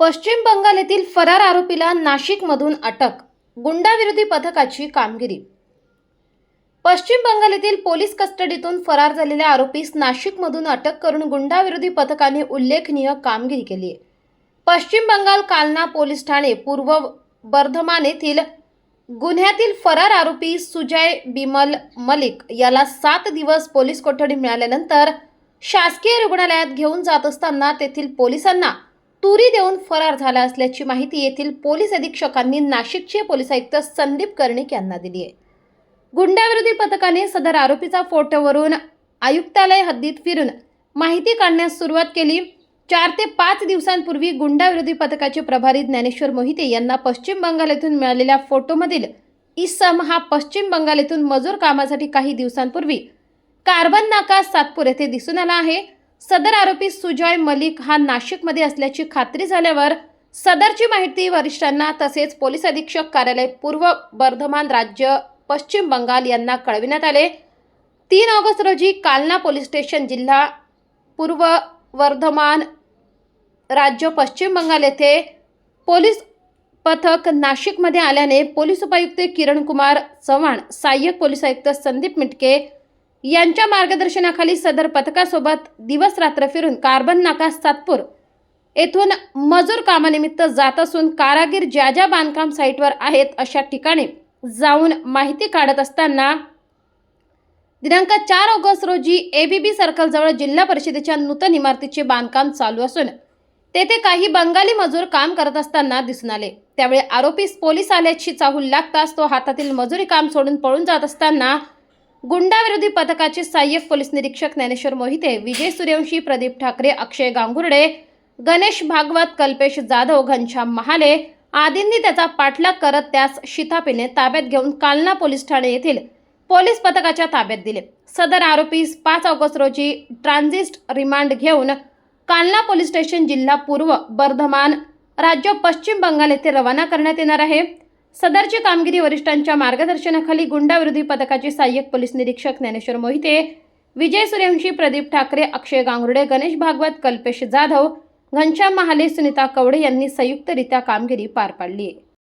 पश्चिम बंगाल येथील फरार आरोपीला नाशिकमधून अटक गुंडाविरोधी पथकाची कामगिरी. पश्चिम बंगाल येथील पोलीस कस्टडीतून फरार झालेल्या आरोपीस नाशिकमधून अटक करून गुंडाविरोधी पथकाने उल्लेखनीय कामगिरी केली आहे. पश्चिम बंगाल कालना पोलीस ठाणे पूर्व बर्धमान येथील गुन्ह्यातील फरार आरोपी सुजय बिमल मलिक याला सात दिवस पोलीस कोठडी मिळाल्यानंतर शासकीय रुग्णालयात घेऊन जात असताना तेथील पोलिसांना तुरी देऊन फरार झाला असल्याची माहिती येथील पोलीस अधीक्षकांनी नाशिकचे पोलीस आयुक्त संदीप कर्णिक यांना दिली आहे. गुंडाविरोधी पथकाने सदर आरोपीचा फोटोवरून आयुक्तालय हद्दीत फिरून माहिती काढण्यास सुरुवात केली. चार ते पाच दिवसांपूर्वी गुंडाविरोधी पथकाचे प्रभारी ज्ञानेश्वर मोहिते यांना पश्चिम बंगाल येथून मिळालेल्या फोटोमधील इसम हा पश्चिम बंगाल येथून मजूर कामासाठी काही दिवसांपूर्वी कार्बन नाका सातपूर येथे दिसून आला आहे. सदर आरोपी सुजॉय मलिक हा नाशिकमध्ये असल्याची खात्री झाल्यावर सदरची माहिती वरिष्ठांना तसेच पोलीस अधीक्षक कार्यालय पूर्व बर्धमान राज्य पश्चिम बंगाल यांना कळविण्यात आले. तीन ऑगस्ट रोजी कालना पोलीस स्टेशन जिल्हा पूर्व वर्धमान राज्य पश्चिम बंगाल येथे पोलीस पथक नाशिकमध्ये आल्याने पोलीस उपायुक्त किरण कुमार चव्हाण सहाय्यक पोलीस आयुक्त संदीप मिटके यांच्या मार्गदर्शनाखाली सदर पथकासोबत दिवस रात्र फिरून कार्बन नाका सातपूर येथून मजूर कामानिमित्त जात असून कारागीर ज्या ज्या बांधकाम साईटवर आहेत अशा ठिकाणी जाऊन माहिती काढत असताना दिनांक चार ऑगस्ट रोजी एबीबी सर्कलजवळ जिल्हा परिषदेच्या नूतन इमारतीचे बांधकाम चालू असून तेथे काही बंगाली मजूर काम करत असताना दिसून आले. त्यावेळी आरोपीस पोलीस आल्याची चाहूल लागताच तो हातातील मजुरी काम सोडून पळून जात असताना गुंडाविरोधी पथकाचे सहाय्यक पोलीस निरीक्षक ज्ञानेश्वर मोहिते विजय सूर्यवंशी प्रदीप ठाकरे अक्षय गांगुर्डे गणेश भागवत कल्पेश जाधव घनश्याम महाले आदींनी त्याचा पाठलाग करत त्यास शितापीने ताब्यात घेऊन कालना पोलीस ठाणे येथील पोलीस पथकाच्या ताब्यात दिले. सदर आरोपीस पाच ऑगस्ट रोजी ट्रान्झिस्ट रिमांड घेऊन कालना पोलीस स्टेशन जिल्हा पूर्व बर्धमान राज्य पश्चिम बंगाल येथे रवाना करण्यात येणार आहे. सदरची कामगिरी वरिष्ठांच्या मार्गदर्शनाखाली गुंडाविरोधी पथकाचे सहाय्यक पोलीस निरीक्षक ज्ञानेश्वर मोहिते विजय सूर्यवंशी प्रदीप ठाकरे अक्षय गांगुर्डे गणेश भागवत कल्पेश जाधव घनश्याम महाले सुनीता कवडे यांनी संयुक्तरित्या कामगिरी पार पाडली आहे.